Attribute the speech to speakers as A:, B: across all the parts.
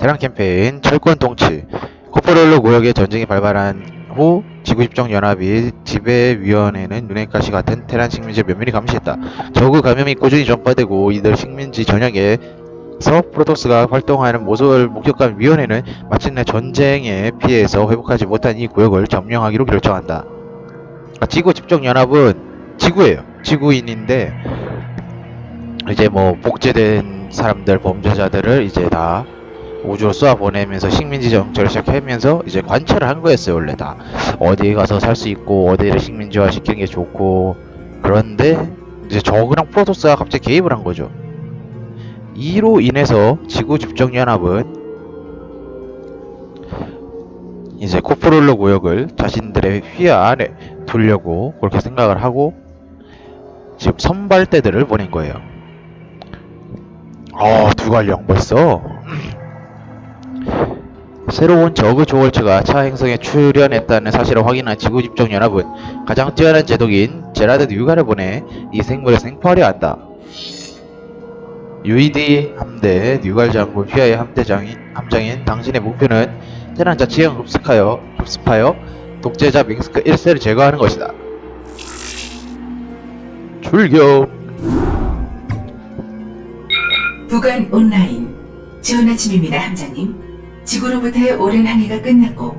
A: 대란 캠페인 철권 통치 코포롤로 구역의 전쟁이 발발한 후 지구집정 연합이 지배위원회는 눈엣가시 같은 테란 식민지를 면밀히 감시했다. 저그 감염이 꾸준히 전파되고 이들 식민지 전역에 서 프로토스가 활동하는 모습을 목격한 위원회는 마침내 전쟁의 피해에서 회복하지 못한 이 구역을 점령하기로 결정한다. 아, 지구집정연합은 지구예요. 지구인인데 이제 뭐 복제된 사람들 범죄자들을 이제 다 우주로 쏘아 보내면서 식민지 정책을 시작하면서 이제 관찰을 한 거였어요 원래 다. 어디에 가서 살 수 있고 어디를 식민지화 시키는 게 좋고. 그런데 이제 저그랑 프로토스가 갑자기 개입을 한 거죠. 이로 인해서 지구 집정 연합은 이제 코프롤로 구역을 자신들의 휘하 안에 두려고 그렇게 생각을 하고 지금 선발대들을 보낸 거예요. 어, 두갈령 벌써. 새로운 저그 조월츠가 차 행성에 출현했다는 사실을 확인한 지구집정연합은 가장 뛰어난 제독인 제라드 뉴가를 보내 이 생물을 생포하려 한다. UED 함대 뉴갈 장군 휘하의 함대장인 함장인 당신의 목표는 테란 자치형 흡습하여 흡습하여 독재자 밍스크 1세를 제거하는 것이다. 출격.
B: 부간 온라인. 좋은 아침입니다 함장님. 지구로부터의 오랜 항해가 끝났고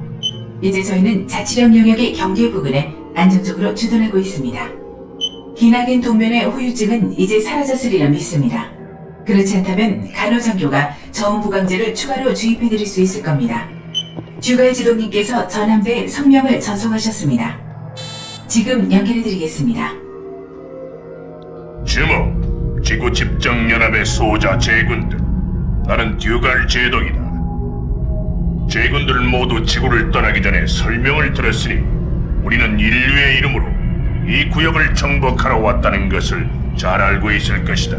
B: 이제 저희는 자치령 영역의 경계 부근에 안정적으로 주둔하고 있습니다. 기나긴 동면의 후유증은 이제 사라졌으리라 믿습니다. 그렇지 않다면 간호장교가 저온부강제를 추가로 주입해드릴 수 있을 겁니다. 주가의 지도님께서 전함대 성명을 전송하셨습니다. 지금 연결해드리겠습니다.
C: 주목, 지구 집정 연합의 소자 제군들. 나는 듀갈 제독이다. 제군들 모두 지구를 떠나기 전에 설명을 들었으니 우리는 인류의 이름으로 이 구역을 정복하러 왔다는 것을 잘 알고 있을 것이다.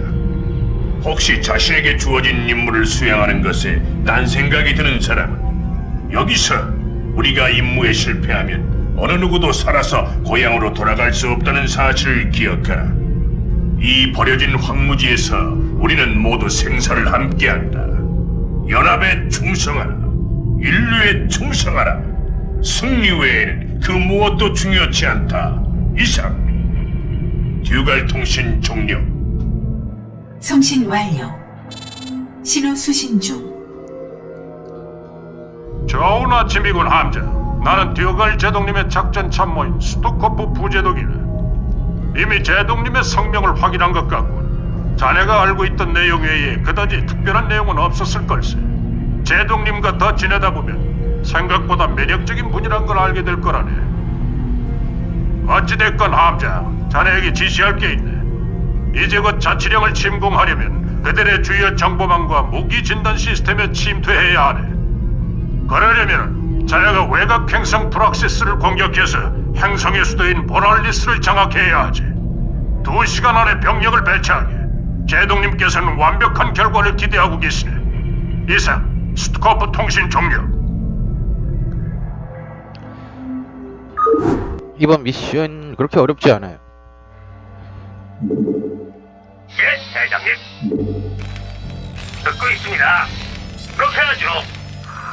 C: 혹시 자신에게 주어진 임무를 수행하는 것에 딴 생각이 드는 사람은 여기서 우리가 임무에 실패하면 어느 누구도 살아서 고향으로 돌아갈 수 없다는 사실을 기억하라. 이 버려진 황무지에서 우리는 모두 생사를 함께한다. 연합에 충성하라. 인류에 충성하라. 승리 외에는 그 무엇도 중요치 않다. 이상. 듀갈 통신
B: 종료.送信 완료 신호 수신 중
D: 좋은 아침이군 함자. 나는 듀갈 제독님의 작전 참모인 스토커프 부제독이다. 이미 제독님의 성명을 확인한 것 같군. 자네가 알고 있던 내용 외에 그다지 특별한 내용은 없었을 걸세. 제독님과 더 지내다 보면 생각보다 매력적인 분이란 걸 알게 될 거라네. 어찌됐건 함자, 자네에게 지시할 게 있네. 이제 곧 자치령을 침공하려면 그들의 주요 정보망과 무기 진단 시스템에 침투해야 하네. 그러려면 자네가 외곽 행성 프락시스를 공격해서 행성의 수도인 보랄리스를 장악해야 하지. 두 시간 안에 병력을 배치하게. 제동님께서는 완벽한 결과를 기대하고 계시네. 이상 스투커프 통신 종료.
A: 이번 미션 그렇게 어렵지 않아요.
C: 예, 대장님. 듣고 있습니다. 그렇게 하죠.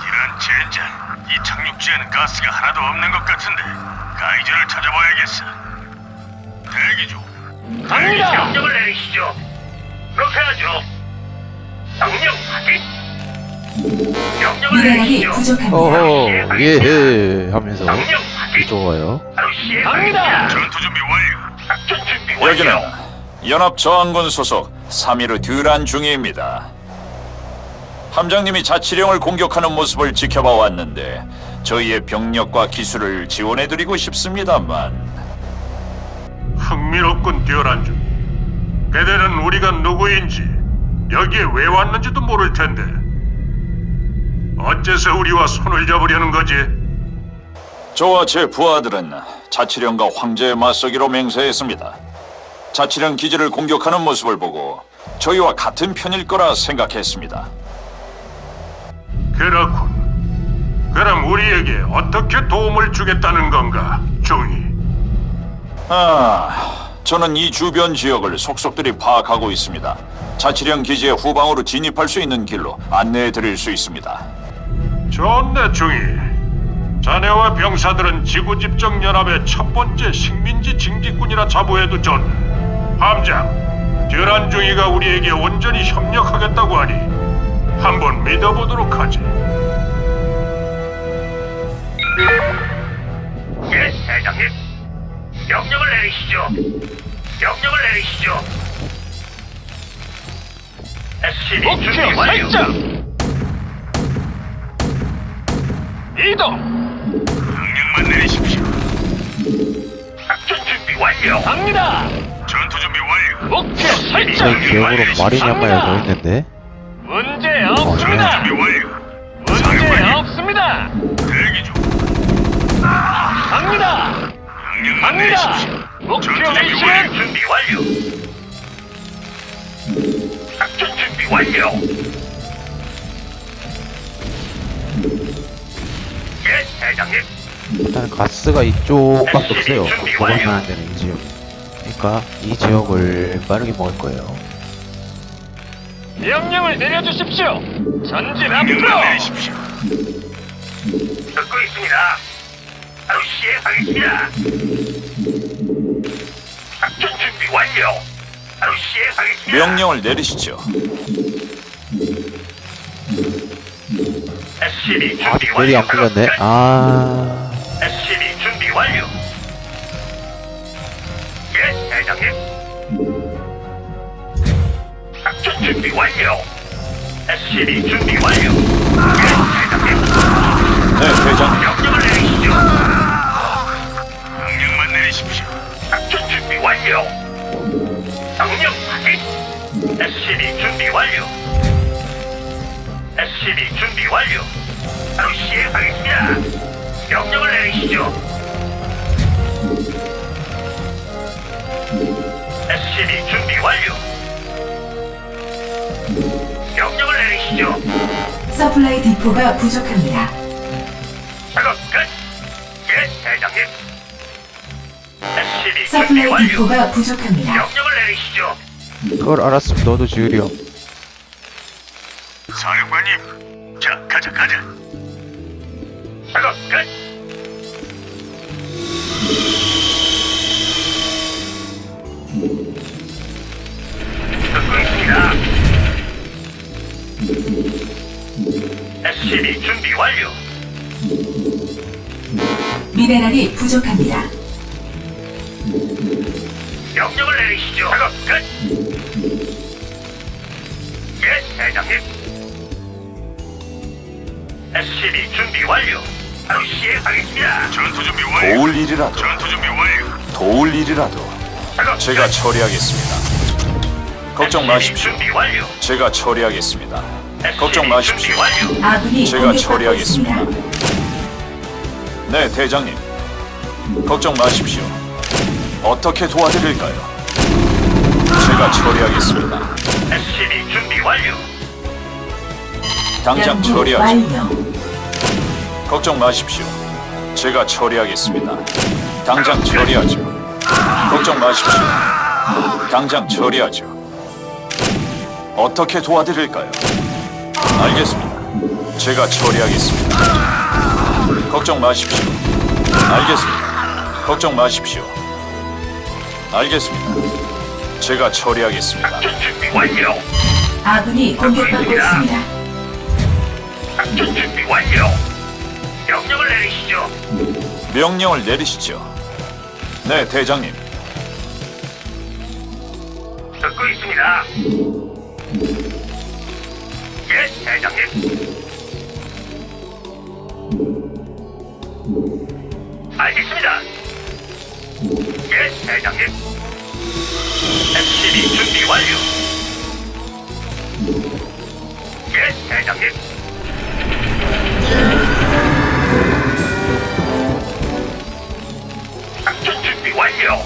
C: 이런 젠장. 이 착륙지에는 가스가 하나도 없는 것 같은데 가이저를 찾아봐야겠어. 대기 중. 갑니다. 명령을 내리시죠. 그렇게 하죠. 명령 확인. 명령을
B: 미네랄이
C: 내리시죠.
B: 부족합니다
A: 어허 예 하면서
C: 명령 확인.
A: 와요.
C: 바로 시행하겠습니다. 전투 준비 완료. 작전 준비 완료.
E: 여기는 연합저항군 소속 3.15 듀란 중위입니다. 함장님이 자치령을 공격하는 모습을 지켜봐 왔는데 저희의 병력과 기술을 지원해드리고 싶습니다만
D: 흥미롭군 듀란주. 그대는 우리가 누구인지 여기에 왜 왔는지도 모를 텐데 어째서 우리와 손을 잡으려는 거지?
E: 저와 제 부하들은 자치령과 황제의 맞서기로 맹세했습니다. 자치령 기지를 공격하는 모습을 보고 저희와 같은 편일 거라 생각했습니다.
D: 그렇군. 그럼 우리에게 어떻게 도움을 주겠다는 건가, 중이?
E: 아, 저는 이 주변 지역을 속속들이 파악하고 있습니다. 자치령 기지의 후방으로 진입할 수 있는 길로 안내해 드릴 수 있습니다.
D: 좋네, 중이. 자네와 병사들은 지구집정연합의 첫 번째 식민지 징집군이라 자부해도 좋네. 함장, 듀란 중이가 우리에게 온전히 협력하겠다고 하니 한번 믿어보도록 하지.
C: 예, 대장님. 명령을 내리시죠. 명령을 내리시죠. SCB 준비 완료.
D: 이동.
C: 명령만 내리십시오. 작전 준비 완료.
F: 갑니다.
C: 전투 준비 완료.
F: 목표
A: 제
F: 설정.
A: 기억으로 마린이 한 마리가 더 있는데
F: 문제
C: 준비
F: 없습니다.
C: 완료.
F: 갑니다. 갑니다.
C: 내리십시오.
F: 목표
C: 전투 준비 완료.
F: 위치는
C: 준비 완료. 작전 준비 완료. 예, 대장님.
A: 일단 가스가 이쪽밖에 없어요 만한 데는 이 지역 그러니까 이 지역을 빠르게 먹을 거예요
F: 명령을 내려주십시오. 전진 앞으로.
C: 내리십시오. 듣고 있습니다. 바로 시행하겠습니다. 작전 준비 완료. 바로 시행하겠습니다.
E: 명령을 내리시죠.
C: SCB
A: 아
C: 준비 완료.
A: 안 풀렸네 아
C: SCB 준비 완료. 예, 대장님. 작전 준비 완료. SCB 준비 완료. 예, 대장님.
E: 네, 대장님.
C: 명령을 내리시죠. 완료. 명령 확인. SCB 준비 완료. SCB 준비 완료. 바로 시행하겠습니다. 명령을 내리시죠. SCB 준비 완료. 명령을 내리시죠.
B: 서플라이 디포가 부족합니다. 서플라이
C: 완료.
B: 디포가 부족합니다.
C: 명령을 내리시죠.
A: 그걸 알았으면 너도 지으렴
C: 사령관님, 자, 가자, 가자. 작업 끝. 듣고 있습니다. SCB 준비 완료.
B: 미네랄이 부족합니다.
C: 명령을 내리시죠. 작업 끝. 예, 대장님. SCB 준비 완료. 바로 시행하겠습니다. 전투 준비 완료.
E: 도울 일이라도,
C: 전투 준비 완료.
E: 도울 일이라도
C: 작업
E: 제가
C: 끝.
E: 처리하겠습니다. 걱정 마십시오.
C: 준비 완료.
E: 제가 처리하겠습니다. 걱정 마십시오.
C: 준비 완료.
B: 아군이
E: 제가
B: 공격받고
E: 처리하겠습니다.
B: 있습니다.
E: 네, 대장님. 걱정 마십시오. 어떻게 도와드릴까요? 제가 처리하겠습니다.
C: SCB 준비 완료.
E: 당장
B: 연구
E: 처리하죠.
B: 완료.
E: 걱정 마십시오. 제가 처리하겠습니다. 당장 처리하죠. 걱정 마십시오. 당장 처리하죠. 어떻게 도와드릴까요? 알겠습니다. 제가 처리하겠습니다. 걱정 마십시오. 알겠습니다. 걱정 마십시오. 알겠습니다. 제가 처리하겠습니다.
C: 작전 준비 완료.
B: 아군이 공격받고 있습니다.
C: 작전 준비 완료. 명령을 내리시죠.
E: 명령을 내리시죠. 네, 대장님.
C: 듣고 있습니다. 예, 대장님. 알겠습니다. 예, 대장님. SCB 준비 완료. 예, 대장님. 작전 준비 완료.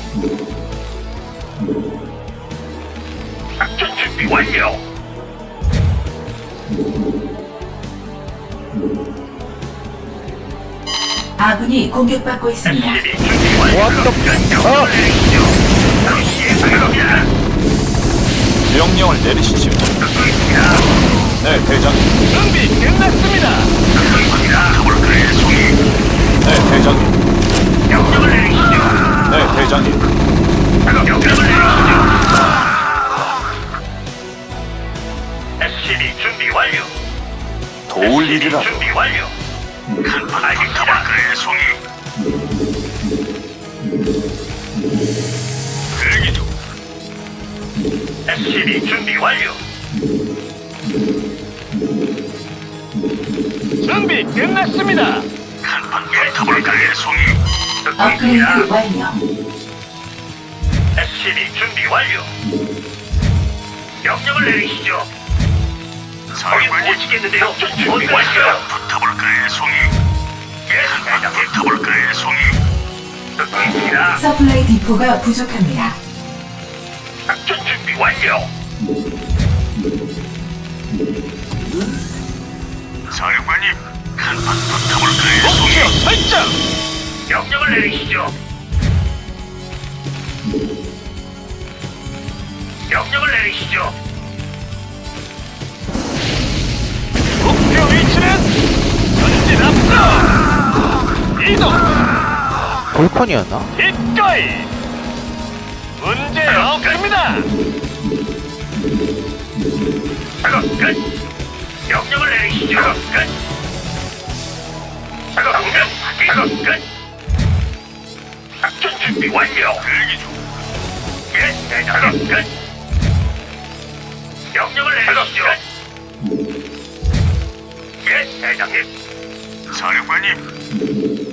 C: 작전 준비 완료.
B: 아군이 공격받고 있습니다.
C: 준비 완료.
A: What the-
E: 명령을 내리시죠. 네, 대장님.
F: 준비 끝났습니다.
E: 네, 대장님.
C: 명령을 내리시죠.
E: 네, 대장님.
C: 명령을 내리시죠. SCB 준비 완료.
E: 도울 일이라.
C: 준비 완료. 완료.
F: 준비 끝났습니다.
C: 간판 붙어볼까의 송이.
B: 업그레이드. 완료.
C: SCB 준비 완료. 명령을 내리시죠. 사령관님 치겠는데요. 준비 완료. 붙어볼까의 송이. 예, 대장님. 붙어볼까의 송이.
B: 서플라이 디포가 부족합니다.
C: 작전 준비 완료. 사령관님, 간판 붙어볼까의
F: 목표. 설정.
C: 명령을 내리시죠. 명령을 내리시죠.
F: 목표 위치는 전진 앞으로. 이동.
A: 볼컨이었나?
F: 기꺼이. 문제 없습니다.
C: 작업 끝. 명령을 내리시죠. 작업 끝. 작업 끝. 작업 끝. 작전 준비 완료. 대기 중. 예, 네, 작업 끝. 명령을 내리시죠. 예, 대장님. 사령관님.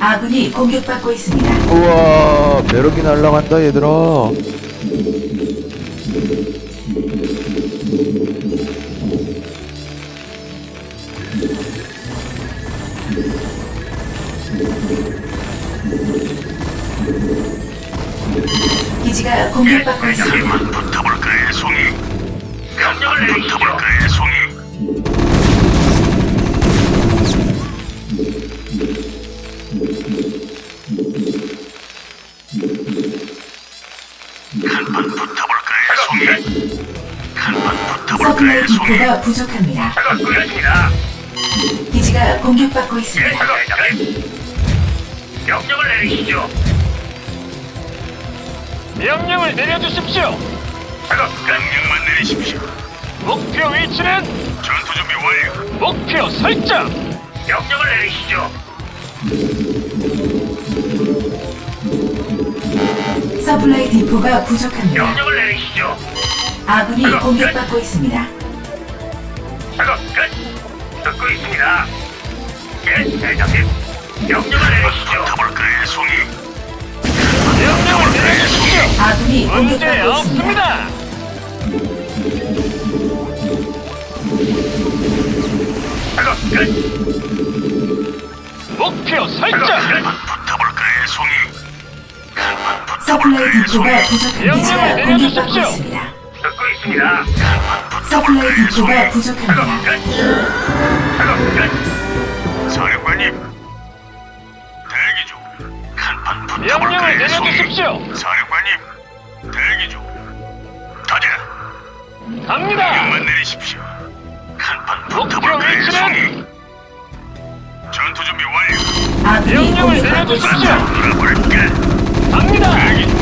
B: 아군이 공격받고 있습니다.
A: 우와 벼룩이 날라간다 얘들아
B: 기지가 공격받고 있습니다.
C: 붙어볼까의 송이. 명령을 내리시죠. 붙어볼까의
B: 디포가 부족합니다.
C: 작업 끝입니다.
B: 기지가 공격받고
C: 예,
B: 있습니다.
C: 작업장님. 명령을 내리시죠.
F: 명령을 내려주십시오.
C: 작업 명령만 내리십시오.
F: 목표 위치는
C: 전투 준비 완료.
F: 목표 설정.
C: 명령을 내리시죠.
B: 서플라이 디포가 부족합니다.
C: 명령을 내리시죠.
B: 아군이 공격받고 있습니다.
C: 작업 끝. 듣고 있습니다. 예, 대장님. 명령을 내리시죠. 붙어볼까의 송이.
F: 명령을 내려주십시오.
B: 아군이
F: 문제
B: 공격받고 있습니다.
F: 없습니다.
C: 작업 끝.
F: 목표
C: 작업
F: 설정.
C: 끝. 붙어볼까의 송이.
B: 서플라이 디포가 부족합니다. 기지가 공격받고
F: 내려주십시오.
B: 있습니다.
C: 있습니다.
B: 서플라이 디포가
C: 작업
B: 부족합니다.
C: 끝. 작업 끝. 사령관님. 대기 중. 한판
F: 명령을
C: 붙어볼까의 송이.
F: 내려주십시오.
C: 사령관님. 대기 중. 가자.
F: 갑니다.
C: 명만 내리십시오. 한판
F: 목표
C: 붙어볼까의
F: 위치는?
C: 송이. 전투 준비 완료.
B: 아군이
F: 명령을 내려주십시오.
B: 있습니다.
C: 돌아볼까?
F: 갑니다.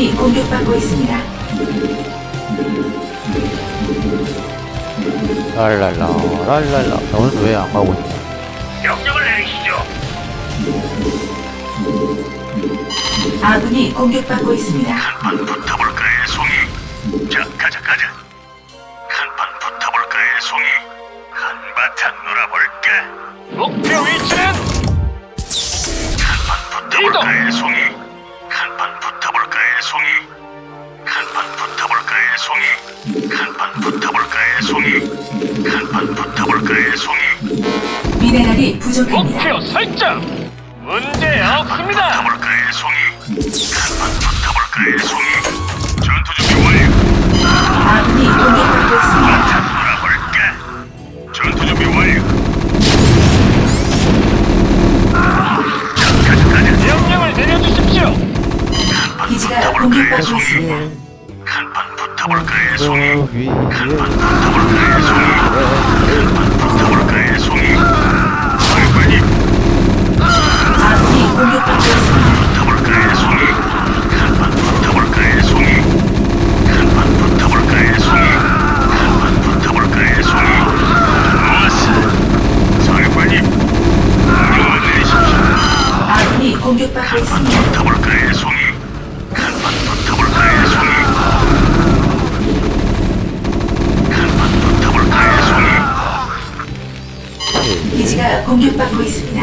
B: 아군이 공격받고 있습니다.
A: 랄랄라 랄랄라 너는 왜 안 가고 있냐
C: 명령을 내리시죠.
B: 아군이 공격받고 있습니다.
C: 한판 붙어볼까의 송이. 자, 가자, 가자. 한판 붙어볼까의 송이. 한바탕 놀아볼까?
F: 목표 위치는
C: 한판 붙어볼까의 송이. 한판 송이. 한판 붙어볼까의 송이. 한판 붙어볼까의 송이. 한판 붙어볼까의 송이.
B: 미네랄이 부족합니다.
F: 목표 설정 문제 없습니다
C: 붙어볼까의 송이. 한판 붙어볼까의 송이. 전투 준비 완료.
B: 아군이 공격받고 있습니다.
C: 놀아볼까? 전투 준비 완료.
B: 기지가 공격받고 있습니다.
C: 한판 붙어볼까의 송이.
A: 저 위에
C: 붙어볼까의 송이. 한판 붙어볼까의 송이. 얼마니
B: 아군이 공격받고 있습니다.
C: 송이. 한판 붙어볼까의 송이. 한판 붙어볼까의 송이. 한판 붙어볼까의 송이. 좋았어. 설관님, 명령을 내리십시오.
B: 아군이 공격받고 있습니다.
C: 송이.
B: 기지가 공격받고 있습니다.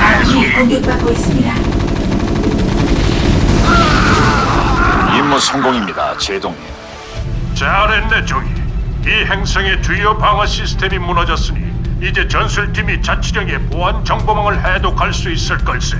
B: 아군이 공격받고 있습니다.
E: 임무 성공입니다, 제동님.
D: 잘했네, 종이. 이 행성의 주요 방어 시스템이 무너졌으니 이제 전술팀이 자치령의 보안 정보망을 해독할 수 있을 걸세.